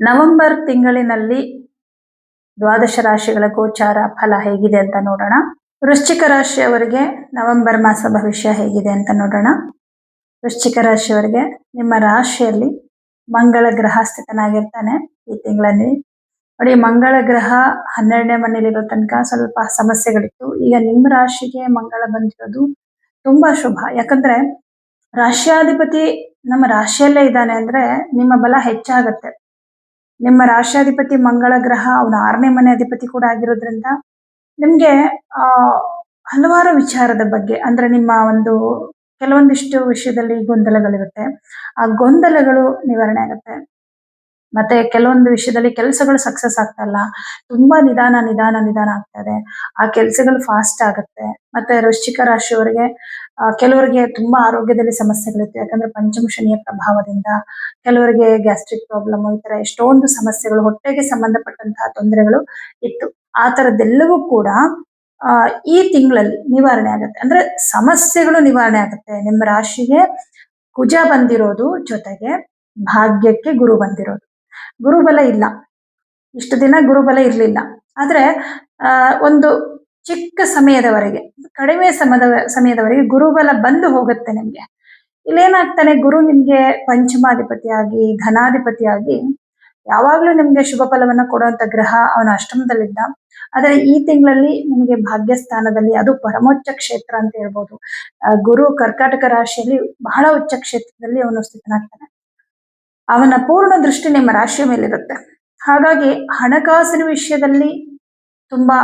November ತಿಂಗಳಿನಲ್ಲಿ ದ್ವಾದಶ ರಾಶಿಗಳ ಗೋಚಾರ ಫಲ ಹೇಗಿದೆ ಅಂತ ನೋಡೋಣ. ವೃಶ್ಚಿಕ ರಾಶಿಯವರಿಗೆ ನವೆಂಬರ್ ಮಾಸ ಭವಿಷ್ಯ ಹೇಗಿದೆ ಅಂತ ನೋಡೋಣ. ವೃಶ್ಚಿಕ ರಾಶಿಯವರಿಗೆ ನಿಮ್ಮ ರಾಶಿಯಲ್ಲಿ ಮಂಗಳ ಗ್ರಹ ಸ್ಥಿತನಾಗಿರ್ತಾನೆ ಈ ತಿಂಗಳಲ್ಲಿ. ನೋಡಿ, ಮಂಗಳ ಗ್ರಹ ಹನ್ನೆರಡನೇ ಮನೇಲಿರೋ ತನಕ ಸ್ವಲ್ಪ ಸಮಸ್ಯೆಗಳಿತ್ತು. ಈಗ ನಿಮ್ಮ ರಾಶಿಗೆ ಮಂಗಳ ಬಂದಿರೋದು ತುಂಬಾ ಶುಭ. ಯಾಕಂದ್ರೆ ರಾಶ್ಯಾಧಿಪತಿ ನಮ್ಮ ರಾಶಿಯಲ್ಲೇ ಇದ್ದಾನೆ ಅಂದ್ರೆ ನಿಮ್ಮ ಬಲ ಹೆಚ್ಚಾಗತ್ತೆ. ನಿಮ್ಮ ರಾಷ್ಟ್ರಾಧಿಪತಿ ಮಂಗಳ ಗ್ರಹ, ಅವನ ಆರನೇ ಮನೆ ಅಧಿಪತಿ ಕೂಡ ಆಗಿರೋದ್ರಿಂದ ನಿಮ್ಗೆ, ಆ, ಹಲವಾರು ವಿಚಾರದ ಬಗ್ಗೆ, ಅಂದ್ರೆ ನಿಮ್ಮ ಒಂದು ಕೆಲವೊಂದಿಷ್ಟು ವಿಷಯದಲ್ಲಿ ಗೊಂದಲಗಳಿರುತ್ತೆ. ಆ ಗೊಂದಲಗಳು ನಿವಾರಣೆ ಆಗುತ್ತೆ. ಮತ್ತೆ ಕೆಲವೊಂದು ವಿಷಯದಲ್ಲಿ ಕೆಲಸಗಳು ಸಕ್ಸಸ್ ಆಗ್ತಾ ಇಲ್ಲ ತುಂಬಾ ನಿಧಾನ ನಿಧಾನ ನಿಧಾನ ಆಗ್ತದೆ. ಆ ಕೆಲಸಗಳು ಫಾಸ್ಟ್ ಆಗುತ್ತೆ. ಮತ್ತೆ ವೃಶ್ಚಿಕ ರಾಶಿಯವರಿಗೆ ಕೆಲವರಿಗೆ ತುಂಬಾ ಆರೋಗ್ಯದಲ್ಲಿ ಸಮಸ್ಯೆಗಳಿರುತ್ತೆ ಯಾಕಂದ್ರೆ ಪಂಚಮಶನಿಯ ಪ್ರಭಾವದಿಂದ ಕೆಲವರಿಗೆ ಗ್ಯಾಸ್ಟ್ರಿಕ್ ಪ್ರಾಬ್ಲಮ್ ಈ ತರ ಎಷ್ಟೊಂದು ಸಮಸ್ಯೆಗಳು, ಹೊಟ್ಟೆಗೆ ಸಂಬಂಧಪಟ್ಟಂತಹ ತೊಂದರೆಗಳು ಇತ್ತು. ಆ ತರದ್ದೆಲ್ಲವೂ ಕೂಡ ಈ ತಿಂಗಳಲ್ಲಿ ನಿವಾರಣೆ ಆಗುತ್ತೆ. ಅಂದ್ರೆ ಸಮಸ್ಯೆಗಳು ನಿವಾರಣೆ ಆಗುತ್ತೆ. ನಿಮ್ಮ ರಾಶಿಗೆ ಕುಜ ಬಂದಿರೋದು ಜೊತೆಗೆ ಭಾಗ್ಯಕ್ಕೆ ಗುರು ಬಂದಿರೋದು. ಗುರುಬಲ ಇಲ್ಲ. ಇಷ್ಟು ದಿನ ಗುರುಬಲ ಇರಲಿಲ್ಲ. ಆದರೆ ಒಂದು ಚಿಕ್ಕ ಸಮಯದವರೆಗೆ, ಕಡಿಮೆ ಸಮಯದ ಸಮಯದವರೆಗೆ ಗುರುಬಲ ಬಂದು ಹೋಗುತ್ತೆ ನಿಮಗೆ. ಇಲ್ಲೇನಾಗ್ತಾನೆ, ಗುರು ನಿಮಗೆ ಪಂಚಮಾಧಿಪತಿಯಾಗಿ, ಧನಾಧಿಪತಿಯಾಗಿ, ಯಾವಾಗಲೂ ನಿಮಗೆ ಶುಭ ಫಲವನ್ನು ಕೊಡುವಂಥ ಗ್ರಹ ಅವನ ಅಷ್ಟಮದಲ್ಲಿದ್ದ. ಆದರೆ, ಈ ತಿಂಗಳಲ್ಲಿ ನಿಮಗೆ ಭಾಗ್ಯ ಸ್ಥಾನದಲ್ಲಿ ಅದು ಪರಮೋಚ್ಚ ಕ್ಷೇತ್ರ ಅಂತ ಹೇಳ್ಬೋದು. ಗುರು ಕರ್ಕಾಟಕ ರಾಶಿಯಲ್ಲಿ ಬಹಳ ಉಚ್ಚ ಕ್ಷೇತ್ರದಲ್ಲಿ ಅವನು ಸ್ಥಿತನಾಗ್ತಾನೆ. ಅವನ ಪೂರ್ಣ ದೃಷ್ಟಿ ನಿಮ್ಮ ರಾಶಿಯ ಮೇಲಿರುತ್ತೆ. ಹಾಗಾಗಿ ಹಣಕಾಸಿನ ವಿಷಯದಲ್ಲಿ ತುಂಬಾ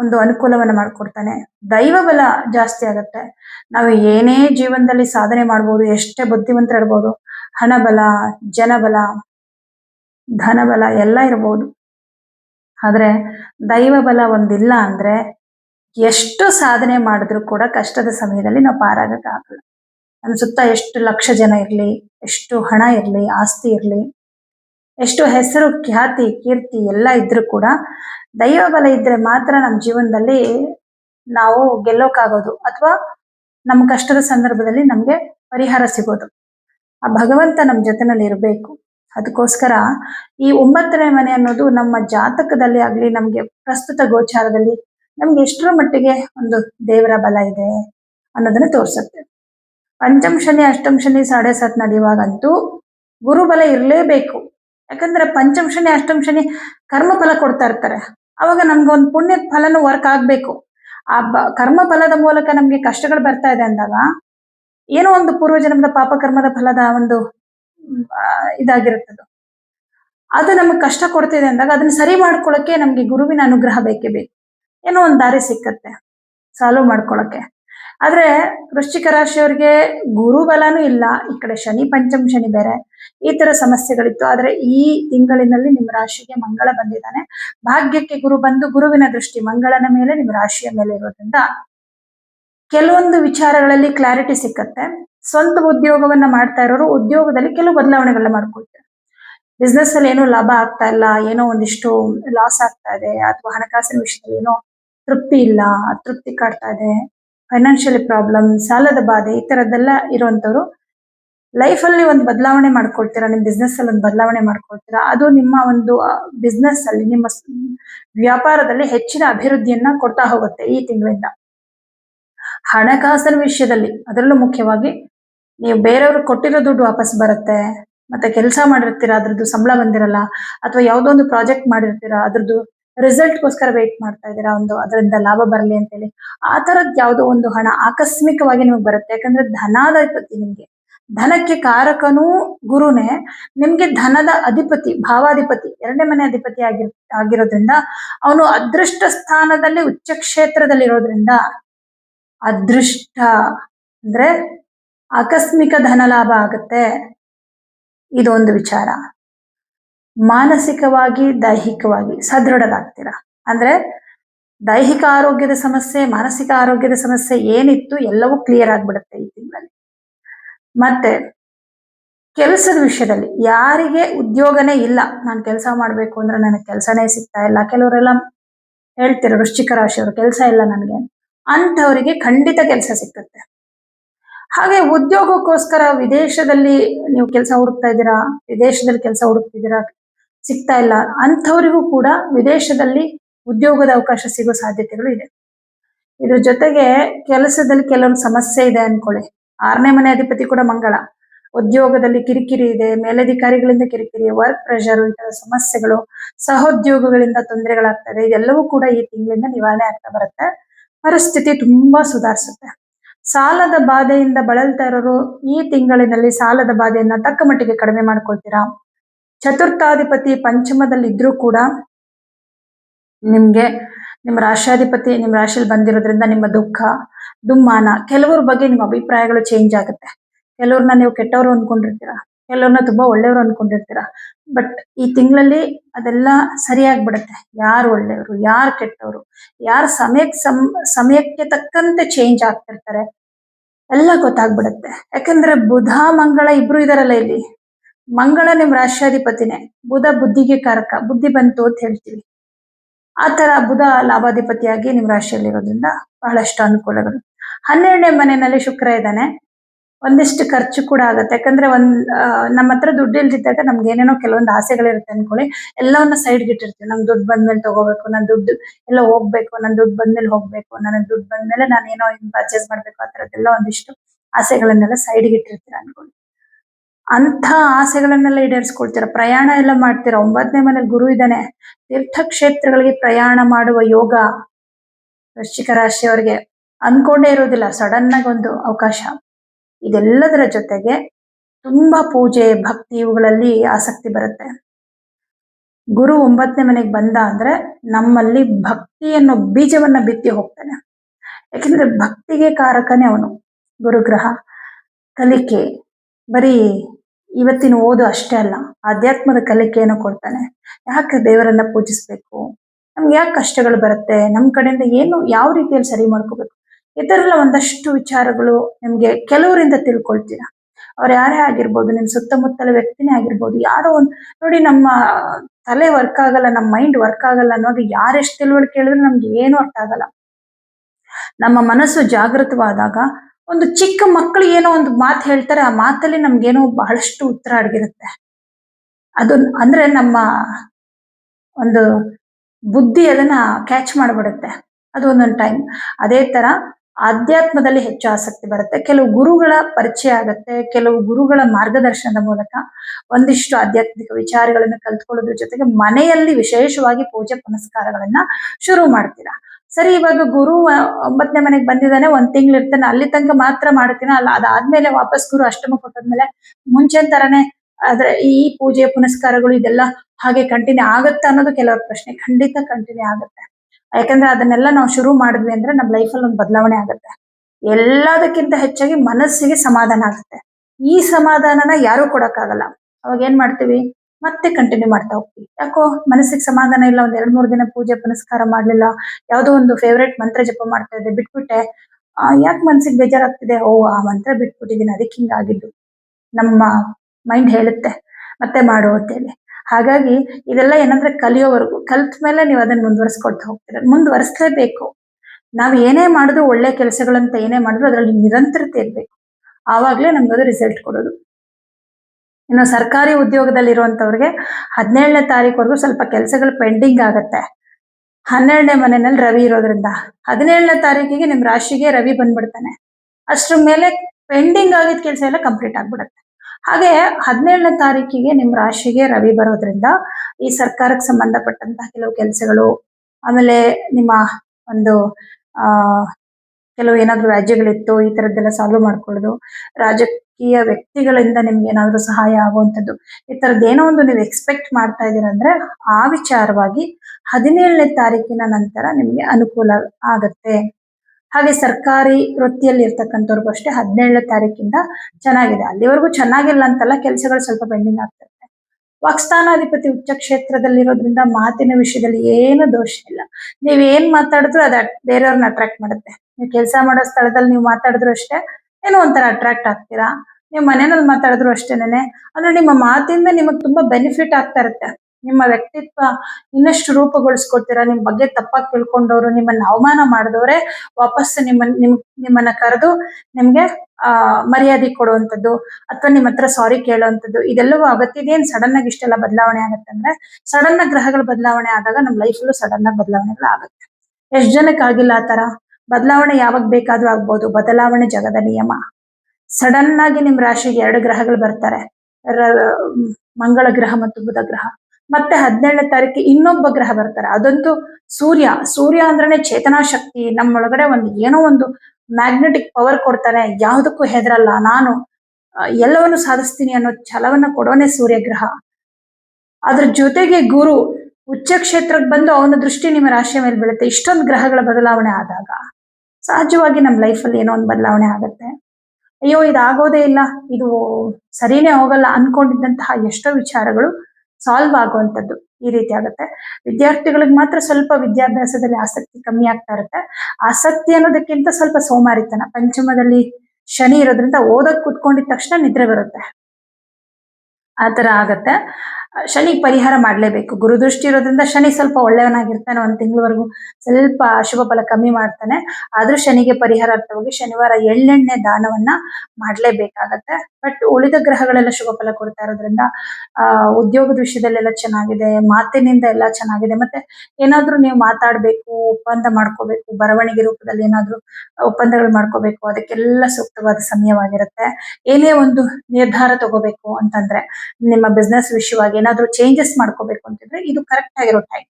ಒಂದು ಅನುಕೂಲವನ್ನ ಮಾಡಿಕೊಡ್ತಾನೆ. ದೈವ ಬಲ ಜಾಸ್ತಿ ಆಗುತ್ತೆ. ನಾವು ಏನೇ ಜೀವನದಲ್ಲಿ ಸಾಧನೆ ಮಾಡ್ಬೋದು, ಎಷ್ಟೇ ಬುದ್ಧಿವಂತರಿರ್ಬೋದು ಹಣಬಲ, ಜನಬಲ, ಧನಬಲ ಎಲ್ಲ ಇರ್ಬೋದು. ಆದ್ರೆ ದೈವ ಬಲ ಒಂದಿಲ್ಲ ಅಂದ್ರೆ ಎಷ್ಟು ಸಾಧನೆ ಮಾಡಿದ್ರು ಕೂಡ ಕಷ್ಟದ ಸಮಯದಲ್ಲಿ ನಾವು ಪಾರಾಗಕ್ಕೆ ಆಗಲ್ಲ ನಮ್ಮ ಸುತ್ತ ಎಷ್ಟು ಲಕ್ಷ ಜನ ಇರ್ಲಿ, ಎಷ್ಟು ಹಣ ಇರ್ಲಿ, ಆಸ್ತಿ ಇರ್ಲಿ, ಎಷ್ಟು ಹೆಸರು, ಖ್ಯಾತಿ, ಕೀರ್ತಿ ಎಲ್ಲ ಇದ್ರೂ ಕೂಡ ದೈವ ಬಲ ಇದ್ರೆ ಮಾತ್ರ ನಮ್ಮ ಜೀವನದಲ್ಲಿ ನಾವು ಗೆಲ್ಲೋಕ್ಕಾಗೋದು ಅಥವಾ ನಮ್ಮ ಕಷ್ಟದ ಸಂದರ್ಭದಲ್ಲಿ ನಮ್ಗೆ ಪರಿಹಾರ ಸಿಗೋದು. ಆ ಭಗವಂತ ನಮ್ಮ ಜೊತೆನಲ್ಲಿ ಇರಬೇಕು. ಅದಕ್ಕೋಸ್ಕರ ಈ ಒಂಬತ್ತನೇ ಮನೆ ಅನ್ನೋದು ನಮ್ಮ ಜಾತಕದಲ್ಲಿ ಆಗ್ಲಿ, ನಮ್ಗೆ ಪ್ರಸ್ತುತ ಗೋಚಾರದಲ್ಲಿ ನಮ್ಗೆ ಎಷ್ಟರ ಮಟ್ಟಿಗೆ ಒಂದು ದೇವರ ಬಲ ಇದೆ ಅನ್ನೋದನ್ನ ತೋರ್ಸುತ್ತೆ. ಪಂಚಮ ಶನಿ ಅಷ್ಟಮ ಶನಿ ಸಾಡೆ ಸಾತ್ ನಡೆಯುವಾಗಂತೂ ಗುರುಬಲ ಇರಲೇಬೇಕು. ಯಾಕಂದ್ರೆ ಪಂಚಮ ಶನಿ ಅಷ್ಟಮ ಶನಿ ಕರ್ಮ ಫಲ ಕೊಡ್ತಾ ಇರ್ತಾರೆ. ಅವಾಗ ನಮ್ಗೆ ಒಂದು ಪುಣ್ಯದ ಫಲನೂ ವರ್ಕ್ ಆಗ್ಬೇಕು. ಆ ಬ- ಕರ್ಮ ಫಲದ ಮೂಲಕ ನಮ್ಗೆ ಕಷ್ಟಗಳು ಬರ್ತಾ ಇದೆ ಅಂದಾಗ ಏನೋ ಒಂದು ಪೂರ್ವಜನ್ಮದ ಪಾಪ ಕರ್ಮದ ಫಲದ ಒಂದು ಇದಾಗಿರುತ್ತೆ ಅದು ನಮಗೆ ಕಷ್ಟ ಕೊಡ್ತಿದೆ ಅಂದಾಗ ಅದನ್ನ ಸರಿ ಮಾಡ್ಕೊಳಕ್ಕೆ ನಮ್ಗೆ ಗುರುವಿನ ಅನುಗ್ರಹ ಬೇಕೇ ಬೇಕು. ಏನೋ ಒಂದು ದಾರಿ ಸಿಕ್ಕತ್ತೆ. ಸಾಲ್ವ್ ಮಾಡ್ಕೊಳಕ್ಕೆ. ಆದ್ರೆ ವೃಶ್ಚಿಕ ರಾಶಿಯವರಿಗೆ ಗುರು ಬಲನೂ ಇಲ್ಲ. ಈ ಕಡೆ ಶನಿ ಪಂಚಮ ಶನಿ ಬೇರೆ ಈ ತರ ಸಮಸ್ಯೆಗಳಿತ್ತು. ಆದ್ರೆ ಈ ತಿಂಗಳಿನಲ್ಲಿ ನಿಮ್ಮ ರಾಶಿಗೆ ಮಂಗಳ ಬಂದಿದ್ದಾನೆ. ಭಾಗ್ಯಕ್ಕೆ ಗುರು ಬಂದು ಗುರುವಿನ ದೃಷ್ಟಿ ಮಂಗಳನ ಮೇಲೆ ನಿಮ್ಮ ರಾಶಿಯ ಮೇಲೆ ಇರೋದ್ರಿಂದ ಕೆಲವೊಂದು ವಿಚಾರಗಳಲ್ಲಿ ಕ್ಲಾರಿಟಿ ಸಿಕ್ಕತ್ತೆ. ಸ್ವಂತ ಉದ್ಯೋಗವನ್ನ ಮಾಡ್ತಾ ಇರೋರು ಉದ್ಯೋಗದಲ್ಲಿ ಕೆಲವು ಬದಲಾವಣೆಗಳನ್ನ ಮಾಡ್ಕೊಳ್ತಾರೆ. ಬಿಸ್ನೆಸ್ ಅಲ್ಲಿ ಏನೋ ಲಾಭ ಆಗ್ತಾ ಇಲ್ಲ, ಏನೋ ಒಂದಿಷ್ಟು ಲಾಸ್ ಆಗ್ತಾ ಇದೆ, ಅಥವಾ ಹಣಕಾಸಿನ ವಿಷಯದಲ್ಲಿ ಏನೋ ತೃಪ್ತಿ ಇಲ್ಲ, ಅತೃಪ್ತಿ ಕಾಡ್ತಾ ಇದೆ. ಫೈನಾನ್ಷಿಯಲಿ ಪ್ರಾಬ್ಲಮ್ ಸಾಲದ ಬಾಧೆ ಈ ಇರುವಂತವ್ರು ಲೈಫ್ ಅಲ್ಲಿ ಒಂದು ಬದಲಾವಣೆ ಮಾಡ್ಕೊಳ್ತೀರಾ, ನಿಮ್ ಬಿಸ್ನೆಸ್ ಅಲ್ಲಿ ಒಂದು ಬದಲಾವಣೆ ಮಾಡ್ಕೊಳ್ತೀರಾ, ಅದು ನಿಮ್ಮ ಒಂದು ಬಿಸ್ನೆಸ್ ಅಲ್ಲಿ ನಿಮ್ಮ ವ್ಯಾಪಾರದಲ್ಲಿ ಹೆಚ್ಚಿನ ಅಭಿವೃದ್ಧಿಯನ್ನ ಕೊಡ್ತಾ ಹೋಗುತ್ತೆ ಈ ತಿಂಗಳಿಂದ. ಹಣಕಾಸಿನ ವಿಷಯದಲ್ಲಿ ಅದರಲ್ಲೂ ಮುಖ್ಯವಾಗಿ ನೀವು ಬೇರೆಯವರು ಕೊಟ್ಟಿರೋ ದುಡ್ಡು ವಾಪಸ್ ಬರುತ್ತೆ, ಮತ್ತೆ ಕೆಲಸ ಮಾಡಿರ್ತೀರಾ, ಅದ್ರದ್ದು ಸಂಬಳ ಬಂದಿರಲ್ಲ, ಅಥವಾ ಯಾವುದೋ ಒಂದು ಪ್ರಾಜೆಕ್ಟ್ ಮಾಡಿರ್ತೀರಾ, ಅದ್ರದ್ದು ರಿಸಲ್ಟ್ಗೋಸ್ಕರ ವೇಟ್ ಮಾಡ್ತಾ ಇದ್ದೀರಾ? ಒಂದು ಅದರಿಂದ ಲಾಭ ಬರಲಿ ಅಂತೇಳಿ. ಆ ತರದ್ ಯಾವುದೋ ಒಂದು ಹಣ ಆಕಸ್ಮಿಕವಾಗಿ ನಿಮಗೆ ಬರುತ್ತೆ. ಯಾಕಂದ್ರೆ ಧನಾಧಿಪತಿ ನಿಮ್ಗೆ. ಧನಕ್ಕೆ ಕಾರಕನೂ ಗುರುನೇ. ನಿಮ್ಗೆ ಧನದ ಅಧಿಪತಿ, ಭಾವಾಧಿಪತಿ, ಎರಡನೇ ಮನೆ ಅಧಿಪತಿ ಆಗಿರ್, ಆಗಿರೋದ್ರಿಂದ, ಅವನು ಅದೃಷ್ಟ ಸ್ಥಾನದಲ್ಲಿ ಉಚ್ಚ ಕ್ಷೇತ್ರದಲ್ಲಿ ಇರೋದ್ರಿಂದ ಅದೃಷ್ಟ ಅಂದ್ರೆ ಆಕಸ್ಮಿಕ ಧನ ಲಾಭ ಆಗುತ್ತೆ. ಇದೊಂದು ವಿಚಾರ. ಮಾನಸಿಕವಾಗಿ, ದೈಹಿಕವಾಗಿ ಸದೃಢರಾಗ್ತೀರಾ? ಅಂದ್ರೆ ದೈಹಿಕ ಆರೋಗ್ಯದ ಸಮಸ್ಯೆ, ಮಾನಸಿಕ ಆರೋಗ್ಯದ ಸಮಸ್ಯೆ ಏನಿತ್ತು ಎಲ್ಲವೂ ಕ್ಲಿಯರ್ ಆಗ್ಬಿಡುತ್ತೆ ಈ ತಿಂಗಳಲ್ಲಿ. ಮತ್ತೆ ಕೆಲಸದ ವಿಷಯದಲ್ಲಿ ಯಾರಿಗೆ ಉದ್ಯೋಗನೇ ಇಲ್ಲ, ನಾನು ಕೆಲಸ ಮಾಡ್ಬೇಕು ಅಂದ್ರೆ ನನಗೆ ಕೆಲಸನೇ ಸಿಗ್ತಾ ಇಲ್ಲ. ಕೆಲವರೆಲ್ಲ ಹೇಳ್ತೀರ ವೃಶ್ಚಿಕ ರಾಶಿಯವರು, ಕೆಲಸ ಇಲ್ಲ ನನಗೆ. ಅಂಥವರಿಗೆ ಖಂಡಿತ ಕೆಲಸ ಸಿಕ್ಕುತ್ತೆ ಹಾಗೆ ಉದ್ಯೋಗಕ್ಕೋಸ್ಕರ ವಿದೇಶದಲ್ಲಿ ನೀವು ಕೆಲಸ ಹುಡುಕ್ತಾ ಇದ್ದೀರಾ? ವಿದೇಶದಲ್ಲಿ ಕೆಲಸ ಹುಡುಕ್ತಿದ್ದೀರಾ? ಸಿಗ್ತಾ ಇಲ್ಲ. ಅಂಥವರಿಗೂ ಕೂಡ ವಿದೇಶದಲ್ಲಿ ಉದ್ಯೋಗದ ಅವಕಾಶ ಸಿಗೋ ಸಾಧ್ಯತೆಗಳು ಇದೆ. ಇದ್ರ ಜೊತೆಗೆ ಕೆಲಸದಲ್ಲಿ ಕೆಲವೊಂದು ಸಮಸ್ಯೆ ಇದೆ ಅನ್ಕೊಳ್ಳಿ. ಆರನೇ ಮನೆ ಅಧಿಪತಿ ಕೂಡ ಮಂಗಳ. ಉದ್ಯೋಗದಲ್ಲಿ ಕಿರಿಕಿರಿ ಇದೆ, ಮೇಲಧಿಕಾರಿಗಳಿಂದ ಕಿರಿಕಿರಿ ವರ್ಕ್ ಪ್ರೆಷರ್ ಇಂತಹ ಸಮಸ್ಯೆಗಳು, ಸಹೋದ್ಯೋಗಗಳಿಂದ ತೊಂದರೆಗಳಾಗ್ತದೆ, ಇದೆಲ್ಲವೂ ಕೂಡ ಈ ತಿಂಗಳಿಂದ ನಿವಾರಣೆ ಆಗ್ತಾ ಬರುತ್ತೆ. ಪರಿಸ್ಥಿತಿ ತುಂಬಾ ಸುಧಾರಿಸುತ್ತೆ. ಸಾಲದ ಬಾಧೆಯಿಂದ ಬಳಲ್ತಾ ಇರೋರು ಈ ತಿಂಗಳಿನಲ್ಲಿ ಸಾಲದ ಬಾಧೆಯನ್ನ ತಕ್ಕ ಮಟ್ಟಿಗೆ ಕಡಿಮೆ ಮಾಡ್ಕೊಳ್ತೀರಾ? ಚತುರ್ಥಾಧಿಪತಿ ಪಂಚಮದಲ್ಲಿ ಇದ್ರೂ ಕೂಡ ನಿಮ್ಗೆ ನಿಮ್ಮ ರಾಷ್ಟ್ರಾಧಿಪತಿ ನಿಮ್ಮ ರಾಶಿಯಲ್ಲಿ ಬಂದಿರೋದ್ರಿಂದ ನಿಮ್ಮ ದುಃಖ, ದುಮ್ಮಾನ ಕೆಲವ್ರ ಬಗ್ಗೆ ನಿಮ್ಮ ಅಭಿಪ್ರಾಯಗಳು ಚೇಂಜ್ ಆಗುತ್ತೆ. ಕೆಲವ್ರನ್ನ ನೀವು ಕೆಟ್ಟವರು ಅನ್ಕೊಂಡಿರ್ತೀರ, ಕೆಲವ್ರನ್ನ ತುಂಬಾ ಒಳ್ಳೆಯವರು ಅನ್ಕೊಂಡಿರ್ತೀರ ಬಟ್ ಈ ತಿಂಗಳಲ್ಲಿ ಅದೆಲ್ಲ ಸರಿಯಾಗ್ಬಿಡುತ್ತೆ. ಯಾರು ಒಳ್ಳೆಯವರು, ಯಾರು ಕೆಟ್ಟವರು, ಯಾರು ಸಮಯಕ್ಕೆ ಸಮ್, ಸಮಯಕ್ಕೆ ತಕ್ಕಂತೆ ಚೇಂಜ್ ಆಗ್ತಿರ್ತಾರೆ. ಎಲ್ಲ ಗೊತ್ತಾಗ್ಬಿಡುತ್ತೆ. ಯಾಕಂದ್ರೆ ಬುಧ, ಮಂಗಳ ಇಬ್ರು ಇದಾರಲ್ಲ ಇಲ್ಲಿ. ಮಂಗಳ ನಿಮ್ ರಾಷ್ಟ್ರಾಧಿಪತಿನೇ ಬುಧ ಬುದ್ಧಿಗೆ ಕಾರಕ, ಬುದ್ಧಿ ಬಂತು ಅಂತ ಹೇಳ್ತೀವಿ. ಆ ತರ ಬುಧ ಲಾಭಾಧಿಪತಿಯಾಗಿ ನಿಮ್ ರಾಶಿಯಲ್ಲಿ ಇರೋದ್ರಿಂದ ಬಹಳಷ್ಟು ಅನುಕೂಲಗಳು. ಹನ್ನೆರಡನೇ ಮನೆಯಲ್ಲಿ ಶುಕ್ರ ಇದ್ದಾನೆ. ಒಂದಿಷ್ಟು ಖರ್ಚು ಕೂಡ ಆಗುತ್ತೆ. ಯಾಕಂದ್ರೆ ಒಂದ್ ನಮ್ಮ ಹತ್ರ ದುಡ್ಡು ಇಲ್ದಿದ್ದಾಗ ನಮ್ಗೆ ಏನೇನೋ ಕೆಲವೊಂದು ಆಸೆಗಳಿರುತ್ತೆ ಅನ್ಕೊಳ್ಳಿ. ಎಲ್ಲವನ್ನ ಸೈಡ್ಗೆ ಇಟ್ಟಿರ್ತೀವಿ. ನಮ್ ದುಡ್ಡು ಬಂದ್ಮೇಲೆ ತಗೋಬೇಕು, ನನ್ ದುಡ್ಡು ಎಲ್ಲ ಹೋಗ್ಬೇಕು, ನನ್ ದುಡ್ಡು ಬಂದ್ಮೇಲೆ ಹೋಗ್ಬೇಕು, ನನ್ನ ದುಡ್ಡು ಬಂದ್ಮೇಲೆ ನಾನು ಏನೋ ಪರ್ಚೇಸ್ ಮಾಡ್ಬೇಕು, ಆ ತರದ್ದೆಲ್ಲ ಒಂದಿಷ್ಟು ಆಸೆಗಳನ್ನೆಲ್ಲ ಸೈಡ್ಗೆ ಇಟ್ಟಿರ್ತೀರ ಅನ್ಕೊಳ್ಳಿ. ಅಂಥ ಆಸೆಗಳನ್ನೆಲ್ಲ ಈಡೇರಿಸ್ಕೊಳ್ತೀರ ಪ್ರಯಾಣ ಎಲ್ಲ ಮಾಡ್ತೀರಾ? ಒಂಬತ್ತನೇ ಮನೇಲಿ ಗುರು ಇದ್ದಾನೆ. ತೀರ್ಥಕ್ಷೇತ್ರಗಳಿಗೆ ಪ್ರಯಾಣ ಮಾಡುವ ಯೋಗ ವೃಶ್ಚಿಕ ರಾಶಿಯವರಿಗೆ ಅನ್ಕೊಂಡೇ ಇರೋದಿಲ್ಲ. ಸಡನ್ ಆಗಿ ಒಂದು ಅವಕಾಶ. ಇದೆಲ್ಲದರ ಜೊತೆಗೆ ತುಂಬಾ ಪೂಜೆ, ಭಕ್ತಿ ಇವುಗಳಲ್ಲಿ ಆಸಕ್ತಿ ಬರುತ್ತೆ. ಗುರು ಒಂಬತ್ತನೇ ಮನೆಗೆ ಬಂದ ಅಂದ್ರೆ ನಮ್ಮಲ್ಲಿ ಭಕ್ತಿ ಅನ್ನೋ ಬೀಜವನ್ನ ಬಿತ್ತಿ ಹೋಗ್ತಾನೆ. ಯಾಕಂದ್ರೆ ಭಕ್ತಿಗೆ ಕಾರಕನೇ ಅವನು. ಗುರುಗ್ರಹ, ಕಲಿಕೆ, ಬರೀ ಇವತ್ತಿನ ಓದು ಅಷ್ಟೇ ಅಲ್ಲ, ಆಧ್ಯಾತ್ಮದ ಕಲಿಕೆಯನ್ನು ಕೊಡ್ತಾನೆ. ಯಾಕೆ ದೇವರನ್ನ ಪೂಜಿಸ್ಬೇಕು? ನಮ್ಗೆ ಯಾಕೆ ಕಷ್ಟಗಳು ಬರುತ್ತೆ? ನಮ್ಮ ಕಡೆಯಿಂದ ಏನು ಯಾವ ರೀತಿಯಲ್ಲಿ ಸರಿ ಮಾಡ್ಕೋಬೇಕು? ಎಲ್ಲ ಒಂದಷ್ಟು ವಿಚಾರಗಳು ನಿಮ್ಗೆ ಕೆಲವರಿಂದ ತಿಳ್ಕೊಳ್ತೀರಾ. ಅವ್ರು ಯಾರೇ ಆಗಿರ್ಬೋದು, ನಿಮ್ ಸುತ್ತಮುತ್ತಲ ವ್ಯಕ್ತಿನೇ ಆಗಿರ್ಬೋದು, ಯಾರೋ ಒಂದ್, ನೋಡಿ ನಮ್ಮ ತಲೆ ವರ್ಕ್ ಆಗಲ್ಲ, ನಮ್ಮ ಮೈಂಡ್ ವರ್ಕ್ ಆಗಲ್ಲ ಅನ್ನೋದು ಯಾರೆಷ್ಟು ತಿಳುವಳಿಕೆ ಹೇಳಿದ್ರು ನಮ್ಗೆ ಏನು ಅರ್ಥ ಆಗಲ್ಲ. ನಮ್ಮ ಮನಸ್ಸು ಜಾಗೃತವಾದಾಗ ಒಂದು ಚಿಕ್ಕ ಮಕ್ಕಳು ಏನೋ ಒಂದು ಮಾತು ಹೇಳ್ತಾರೆ, ಆ ಮಾತಲ್ಲಿ ನಮ್ಗೇನೋ ಬಹಳಷ್ಟು ಉತ್ತರ ಅಡಗಿರುತ್ತೆ. ಅದು ಅಂದ್ರೆ ನಮ್ಮ ಒಂದು ಬುದ್ಧಿ ಅದನ್ನ ಕ್ಯಾಚ್ ಮಾಡಿಬಿಡುತ್ತೆ. ಅದು ಒಂದೊಂದು ಟೈಮ್ ಅದೇ ತರ ಆಧ್ಯಾತ್ಮದಲ್ಲಿ ಹೆಚ್ಚು ಆಸಕ್ತಿ ಬರುತ್ತೆ. ಕೆಲವು ಗುರುಗಳ ಪರಿಚಯ ಆಗುತ್ತೆ, ಕೆಲವು ಗುರುಗಳ ಮಾರ್ಗದರ್ಶನದ ಮೂಲಕ ಒಂದಿಷ್ಟು ಆಧ್ಯಾತ್ಮಿಕ ವಿಚಾರಗಳನ್ನು ಕಲ್ತ್ಕೊಳ್ಳೋದ್ರ ಜೊತೆಗೆ ಮನೆಯಲ್ಲಿ ವಿಶೇಷವಾಗಿ ಪೂಜೆ ಪುನಸ್ಕಾರಗಳನ್ನ ಶುರು ಮಾಡ್ತೀರಾ. ಸರಿ, ಇವಾಗ ಗುರು ಒಂಬತ್ತನೇ ಮನೆಗೆ ಬಂದಿದ್ದಾನೆ, ಒಂದ್ ತಿಂಗಳು ಇರ್ತಾನೆ, ಅಲ್ಲಿ ತನಕ ಮಾತ್ರ ಮಾಡ್ತೀನಿ ಅಲ್ಲ ಅದಾದ್ಮೇಲೆ ವಾಪಸ್ ಗುರು ಅಷ್ಟಮ ಕೊಟ್ಟದ್ಮೇಲೆ ಮುಂಚೆ ತರನೇ ಆದ್ರೆ ಈ ಪೂಜೆ, ಪುನಸ್ಕಾರಗಳು ಇದೆಲ್ಲ ಹಾಗೆ ಕಂಟಿನ್ಯೂ ಆಗುತ್ತಾ ಅನ್ನೋದು ಕೆಲವರ ಪ್ರಶ್ನೆ ಖಂಡಿತ ಕಂಟಿನ್ಯೂ ಆಗುತ್ತೆ. ಯಾಕಂದ್ರೆ ಅದನ್ನೆಲ್ಲ ನಾವು ಶುರು ಮಾಡಿದ್ವಿ ಅಂದ್ರೆ ನಮ್ಮ ಲೈಫಲ್ಲಿ ಒಂದು ಬದಲಾವಣೆ ಆಗುತ್ತೆ. ಎಲ್ಲದಕ್ಕಿಂತ ಹೆಚ್ಚಾಗಿ ಮನಸ್ಸಿಗೆ ಸಮಾಧಾನ ಆಗುತ್ತೆ. ಈ ಸಮಾಧಾನನ ಯಾರು ಕೊಡಕ್ಕಾಗಲ್ಲ. ಅವಾಗ ಏನ್ ಮಾಡ್ತೀವಿ? ಮತ್ತೆ ಕಂಟಿನ್ಯೂ ಮಾಡ್ತಾ ಹೋಗ್ತೀವಿ. ಯಾಕೋ ಮನಸ್ಸಿಗೆ ಸಮಾಧಾನ ಇಲ್ಲ ಒಂದ್ ಎರಡ್ ಮೂರ್ ದಿನ ಪೂಜೆ ಪುನಸ್ಕಾರ ಮಾಡ್ಲಿಲ್ಲ ಯಾವ್ದೋ ಒಂದು ಫೇವ್ರೇಟ್ ಮಂತ್ರ ಜಪ ಮಾಡ್ತಾ ಇದ್ದೆ ಬಿಟ್ಬಿಟ್ಟೆ. ಆ, ಯಾಕೆ ಮನ್ಸಿಗೆ ಬೇಜಾರಾಗ್ತಿದೆ? ಓ ಆ ಮಂತ್ರ ಬಿಟ್ಬಿಟ್ಟಿದ್ದೀನಿ ಅದಕ್ಕೆ ಹಿಂಗಾಗಿದ್ದು ನಮ್ಮ ಮೈಂಡ್ ಹೇಳುತ್ತೆ ಮತ್ತೆ ಮಾಡು ಅಂತೇಳಿ ಹಾಗಾಗಿ ಇದೆಲ್ಲ ಏನಂದ್ರೆ ಕಲಿಯೋವರೆಗೂ ಕಲ್ತ ಮೇಲೆ ನೀವು ಅದನ್ನ ಮುಂದುವರ್ಸ್ಕೊಳ್ತಾ ಹೋಗ್ತೀರ. ಮುಂದುವರಿಸಲೇಬೇಕು. ನಾವು ಏನೇ ಮಾಡಿದ್ರು ಒಳ್ಳೆ ಕೆಲಸಗಳಂತ ಏನೇ ಮಾಡಿದ್ರು ಅದರಲ್ಲಿ ನಿರಂತರತೆ ಇರ್ಬೇಕು. ಆವಾಗ್ಲೇ ನಮ್ಗೆ ಅದು ರಿಸಲ್ಟ್ ಕೊಡೋದು. ಇನ್ನು ಸರ್ಕಾರಿ ಉದ್ಯೋಗದಲ್ಲಿ ಇರುವಂತವ್ರಿಗೆ ಹದಿನೇಳನೇ ತಾರೀಕುವರೆಗೂ ಸ್ವಲ್ಪ ಕೆಲಸಗಳು ಪೆಂಡಿಂಗ್ ಆಗತ್ತೆ. ಹನ್ನೆರಡನೇ ಮನೆಯಲ್ಲಿ ರವಿ ಇರೋದ್ರಿಂದ ಹದಿನೇಳನೇ ತಾರೀಕಿಗೆ ನಿಮ್ ರಾಶಿಗೆ ರವಿ ಬಂದ್ಬಿಡ್ತಾನೆ. ಅಷ್ಟ್ರ ಮೇಲೆ ಪೆಂಡಿಂಗ್ ಆಗಿದ್ ಕೆಲಸ ಎಲ್ಲ ಕಂಪ್ಲೀಟ್ ಆಗ್ಬಿಡುತ್ತೆ. ಹಾಗೆ ಹದಿನೇಳನೇ ತಾರೀಕಿಗೆ ನಿಮ್ ರಾಶಿಗೆ ರವಿ ಬರೋದ್ರಿಂದ ಈ ಸರ್ಕಾರಕ್ಕೆ ಸಂಬಂಧಪಟ್ಟಂತಹ ಕೆಲವು ಕೆಲಸಗಳು, ಆಮೇಲೆ ನಿಮ್ಮ ಒಂದು, ಆ ಕೆಲವು ಏನಾದ್ರು ರಾಜ್ಯಗಳಿತ್ತು ಈ ತರದ್ದೆಲ್ಲ ಸಾಲ್ವ್ ಮಾಡ್ಕೊಳ್ಳೋದು, ರಾಜಕೀಯ ವ್ಯಕ್ತಿಗಳಿಂದ ನಿಮ್ಗೆ ಏನಾದ್ರು ಸಹಾಯ ಆಗುವಂಥದ್ದು, ಈ ಏನೋ ಒಂದು ನೀವು ಎಕ್ಸ್ಪೆಕ್ಟ್ ಮಾಡ್ತಾ ಇದೀರ ಅಂದ್ರೆ ಆ ವಿಚಾರವಾಗಿ ಹದಿನೇಳನೇ ತಾರೀಕಿನ ನಂತರ ನಿಮ್ಗೆ ಅನುಕೂಲ ಆಗತ್ತೆ. ಹಾಗೆ ಸರ್ಕಾರಿ ವೃತ್ತಿಯಲ್ಲಿ ಇರ್ತಕ್ಕಂಥವ್ರಿಗೂ ಅಷ್ಟೇ ಹದಿನೇಳನೇ ತಾರೀಕಿಂದ ಚೆನ್ನಾಗಿದೆ. ಅಲ್ಲಿವರೆಗೂ ಚೆನ್ನಾಗಿಲ್ಲ ಅಂತಲ್ಲ ಕೆಲಸಗಳು ಸ್ವಲ್ಪ ಪೆಂಡಿಂಗ್ ಆಗ್ತಿರುತ್ತೆ ವಾಕ್ಸ್ಥಾನಾಧಿಪತಿ ಉಚ್ಚ ಕ್ಷೇತ್ರದಲ್ಲಿರೋದ್ರಿಂದ ಮಾತಿನ ವಿಷಯದಲ್ಲಿ ಏನು ದೋಷ ಇಲ್ಲ. ನೀವ್ ಏನ್ ಮಾತಾಡಿದ್ರು ಅದ ಬೇರೆಯವ್ರನ್ನ ಅಟ್ರಾಕ್ಟ್ ಮಾಡುತ್ತೆ. ನೀವು ಕೆಲಸ ಮಾಡೋ ಸ್ಥಳದಲ್ಲಿ ನೀವು ಮಾತಾಡಿದ್ರು ಅಷ್ಟೇ, ಏನೋ ಒಂಥರ ಅಟ್ರಾಕ್ಟ್ ಆಗ್ತೀರಾ? ನೀವು ಮನೆಯಲ್ಲಿ ಮಾತಾಡಿದ್ರು ಅಷ್ಟೇನೆ ಅಂದ್ರೆ ನಿಮ್ಮ ಮಾತಿಂದ ನಿಮಗೆ ತುಂಬಾ ಬೆನಿಫಿಟ್ ಆಗ್ತಾ ಇರುತ್ತೆ. ನಿಮ್ಮ ವ್ಯಕ್ತಿತ್ವ ಇನ್ನಷ್ಟು ರೂಪುಗೊಳಿಸ್ಕೊಡ್ತೀರಾ? ನಿಮ್ ಬಗ್ಗೆ ತಪ್ಪಾಗಿ ತಿಳ್ಕೊಂಡವ್ರು ನಿಮ್ಮನ್ನ ಅವಮಾನ ಮಾಡಿದವ್ರೆ ವಾಪಸ್ ನಿಮ್ಮ, ನಿಮ್, ನಿಮ್ಮನ್ನ ಕರೆದು ನಿಮ್ಗೆ, ಆ, ಮರ್ಯಾದೆ ಕೊಡುವಂಥದ್ದು ಅಥವಾ ನಿಮ್ಮ ಹತ್ರ ಸಾರಿ ಕೇಳುವಂಥದ್ದು ಇದೆಲ್ಲವೂ ಆಗುತ್ತೆ. ಇದೇನ್ ಸಡನ್ ಆಗಿ ಇಷ್ಟೆಲ್ಲ ಬದಲಾವಣೆ ಆಗುತ್ತೆ ಅಂದ್ರೆ ಸಡನ್ ಆಗಿ ಗ್ರಹಗಳ ಬದಲಾವಣೆ ಆದಾಗ ನಮ್ಮ ಲೈಫಲ್ಲೂ ಸಡನ್ ಆಗಿ ಬದಲಾವಣೆಗಳು ಆಗುತ್ತೆ. ಎಷ್ಟ್ ಜನಕ್ಕೆ ಆಗಿಲ್ಲ ಆ ತರ ಬದಲಾವಣೆ ಯಾವಾಗ ಬೇಕಾದ್ರೂ ಆಗ್ಬೋದು, ಬದಲಾವಣೆ ಜಗದ ನಿಯಮ. ಸಡನ್ ಆಗಿ ನಿಮ್ ರಾಶಿಗೆ ಎರಡು ಗ್ರಹಗಳು ಬರ್ತಾರೆ. ಮಂಗಳ ಗ್ರಹ ಮತ್ತು ಬುಧ ಗ್ರಹ. ಮತ್ತೆ ಹದಿನೇಳನೇ ತಾರೀಕು ಇನ್ನೊಬ್ಬ ಗ್ರಹ ಬರ್ತಾರೆ. ಅದಂತೂ ಸೂರ್ಯ. ಸೂರ್ಯ ಅಂದ್ರೆ ಚೇತನಾ ಶಕ್ತಿ. ನಮ್ಮೊಳಗಡೆ ಒಂದು ಏನೋ ಒಂದು ಮ್ಯಾಗ್ನೆಟಿಕ್ ಪವರ್ ಕೊಡ್ತಾನೆ. ಯಾವುದಕ್ಕೂ ಹೆದರಲ್ಲ. ನಾನು ಎಲ್ಲವನ್ನು ಸಾಧಿಸ್ತೀನಿ ಅನ್ನೋ ಛಲವನ್ನ ಕೊಡೋನೆ ಸೂರ್ಯಗ್ರಹ ಅದ್ರ ಜೊತೆಗೆ ಗುರು ಉಚ್ಚ ಕ್ಷೇತ್ರಕ್ಕೆ ಬಂದು ಅವನ ದೃಷ್ಟಿ ನಿಮ್ಮ ರಾಶಿಯ ಮೇಲೆ ಬೀಳುತ್ತೆ. ಇಷ್ಟೊಂದು ಗ್ರಹಗಳ ಬದಲಾವಣೆ ಆದಾಗ. ಸಹಜವಾಗಿ ನಮ್ಮ ಲೈಫಲ್ಲಿ ಏನೋ ಒಂದು ಬದಲಾವಣೆ ಆಗುತ್ತೆ. ಅಯ್ಯೋ, ಇದಾಗೋದೇ ಇಲ್ಲ. ಇದು ಸರಿನೇ ಹೋಗಲ್ಲ ಅನ್ಕೊಂಡಿದ್ದಂತಹ ಎಷ್ಟೋ ವಿಚಾರಗಳು ಸಾಲ್ವ್ ಆಗುವಂಥದ್ದು ಈ ರೀತಿ ಆಗುತ್ತೆ. ವಿದ್ಯಾರ್ಥಿಗಳಿಗೆ ಮಾತ್ರ ಸ್ವಲ್ಪ ವಿದ್ಯಾಭ್ಯಾಸದಲ್ಲಿ ಆಸಕ್ತಿ ಕಮ್ಮಿ ಆಗ್ತಾ ಇರುತ್ತೆ. ಆಸಕ್ತಿ ಅನ್ನೋದಕ್ಕಿಂತ ಸ್ವಲ್ಪ ಸೋಮಾರಿತನ. ಪಂಚಮದಲ್ಲಿ ಶನಿ ಇರೋದ್ರಿಂದ ಓದಕ್ ಕುತ್ಕೊಂಡಿದ ತಕ್ಷಣ ನಿದ್ರೆ ಬರುತ್ತೆ. ಆ ತರ ಆಗತ್ತೆ. ಶನಿ ಪರಿಹಾರ ಮಾಡಲೇಬೇಕು. ಗುರುದೃಷ್ಟಿ ಇರೋದ್ರಿಂದ ಶನಿ ಸ್ವಲ್ಪ ಒಳ್ಳೆಯವನಾಗಿರ್ತಾನೆ, ಒಂದು ತಿಂಗಳವರೆಗೂ ಸ್ವಲ್ಪ ಅಶುಭ ಫಲ ಕಮ್ಮಿ ಮಾಡ್ತಾನೆ. ಆದ್ರೂ ಶನಿಗೆ ಪರಿಹಾರ ಪರಿಹಾರಾರ್ಥವಾಗಿ ಶನಿವಾರ ಎಳ್ಳೆಣ್ಣೆ ದಾನವನ್ನ ಮಾಡ್ಲೇಬೇಕಾಗತ್ತೆ. ಬಟ್ ಉಳಿದ ಗ್ರಹಗಳೆಲ್ಲ ಶುಭ ಫಲ ಕೊಡ್ತಾ ಇರೋದ್ರಿಂದ ಉದ್ಯೋಗದ ವಿಷಯದಲ್ಲೆಲ್ಲ ಚೆನ್ನಾಗಿದೆ, ಮಾತಿನಿಂದ ಎಲ್ಲ ಚೆನ್ನಾಗಿದೆ. ಮತ್ತೆ ಏನಾದ್ರೂ ನೀವು ಮಾತಾಡ್ಬೇಕು, ಒಪ್ಪಂದ ಮಾಡ್ಕೋಬೇಕು, ಬರವಣಿಗೆ ರೂಪದಲ್ಲಿ ಏನಾದ್ರೂ ಒಪ್ಪಂದಗಳು ಮಾಡ್ಕೋಬೇಕು, ಅದಕ್ಕೆಲ್ಲ ಸೂಕ್ತವಾದ ಸಮಯವಾಗಿರುತ್ತೆ. ಏನೇ ಒಂದು ನಿರ್ಧಾರ ತಗೋಬೇಕು ಅಂತಂದ್ರೆ, ನಿಮ್ಮ ಬಿಸ್ನೆಸ್ ವಿಷಯವಾಗಿ ಏನಾದ್ರೂ ಚೇಂಜಸ್ ಮಾಡ್ಕೋಬೇಕು ಅಂತಿದ್ರೆ ಇದು ಕರೆಕ್ಟ್ ಆಗಿರೋ ಟೈಮ್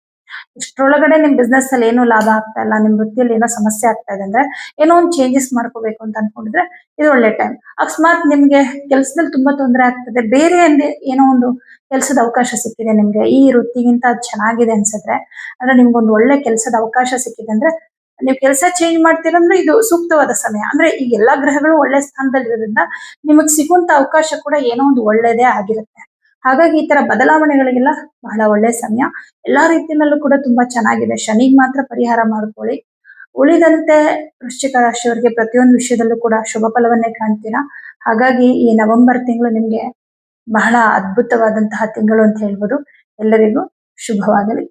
ಇಷ್ಟರೊಳಗಡೆ ನಿಮ್ ಬಿಸ್ನೆಸ್ ಅಲ್ಲಿ ಏನು ಲಾಭ ಆಗ್ತಾ ಇಲ್ಲ, ನಿಮ್ ವೃತ್ತಿಯಲ್ಲಿ ಏನೋ ಸಮಸ್ಯೆ ಆಗ್ತಾ ಇದೆ ಅಂದ್ರೆ ಏನೋ ಒಂದು ಚೇಂಜಸ್ ಮಾಡ್ಕೋಬೇಕು ಅಂತ ಅನ್ಕೊಂಡಿದ್ರೆ ಇದು ಒಳ್ಳೆ ಟೈಮ್ ಅಕಸ್ಮಾತ್ ನಿಮ್ಗೆ ಕೆಲಸದಲ್ಲಿ ತುಂಬಾ ತೊಂದರೆ ಆಗ್ತದೆ. ಬೇರೆ ಅಂದ್ರೆ ಏನೋ ಒಂದು ಕೆಲಸದ ಅವಕಾಶ ಸಿಕ್ಕಿದೆ ನಿಮ್ಗೆ. ಈ ವೃತ್ತಿಗಿಂತ ಚೆನ್ನಾಗಿದೆ ಅನ್ಸಿದ್ರೆ, ಅಂದ್ರೆ ನಿಮ್ಗೊಂದು ಒಳ್ಳೆ ಕೆಲಸದ ಅವಕಾಶ ಸಿಕ್ಕಿದೆ ಅಂದ್ರೆ ನೀವು ಕೆಲಸ ಚೇಂಜ್ ಮಾಡ್ತೀರಂದ್ರೆ ಇದು ಸೂಕ್ತವಾದ ಸಮಯ. ಅಂದ್ರೆ ಈ ಎಲ್ಲಾ ಗ್ರಹಗಳು ಒಳ್ಳೆ ಸ್ಥಾನದಲ್ಲಿ ಇರೋದ್ರಿಂದ ನಿಮಗ್ ಸಿಗುವಂತ ಅವಕಾಶ ಕೂಡ ಏನೋ ಒಂದು ಒಳ್ಳೇದೇ ಆಗಿರುತ್ತೆ. ಹಾಗಾಗಿ ಈ ತರ ಬದಲಾವಣೆಗಳಿಗೆಲ್ಲ ಬಹಳ ಒಳ್ಳೆ ಸಮಯ. ಎಲ್ಲಾ ರೀತಿಯಲ್ಲೂ ಕೂಡ ತುಂಬಾ ಚೆನ್ನಾಗಿದೆ. ಶನಿಗ್ ಮಾತ್ರ ಪರಿಹಾರ ಮಾಡ್ಕೊಳ್ಳಿ. ಉಳಿದಂತೆ ವೃಶ್ಚಿಕ ರಾಶಿಯವರಿಗೆ ಪ್ರತಿಯೊಂದು ವಿಷಯದಲ್ಲೂ ಕೂಡ ಶುಭ ಫಲವನ್ನೇ ಕಾಣ್ತೀರಾ? ಹಾಗಾಗಿ ಈ ನವೆಂಬರ್ ತಿಂಗಳು ನಿಮ್ಗೆ ಬಹಳ ಅದ್ಭುತವಾದಂತಹ ತಿಂಗಳು ಅಂತ ಹೇಳ್ಬೋದು. ಎಲ್ಲರಿಗೂ ಶುಭವಾಗಲಿ.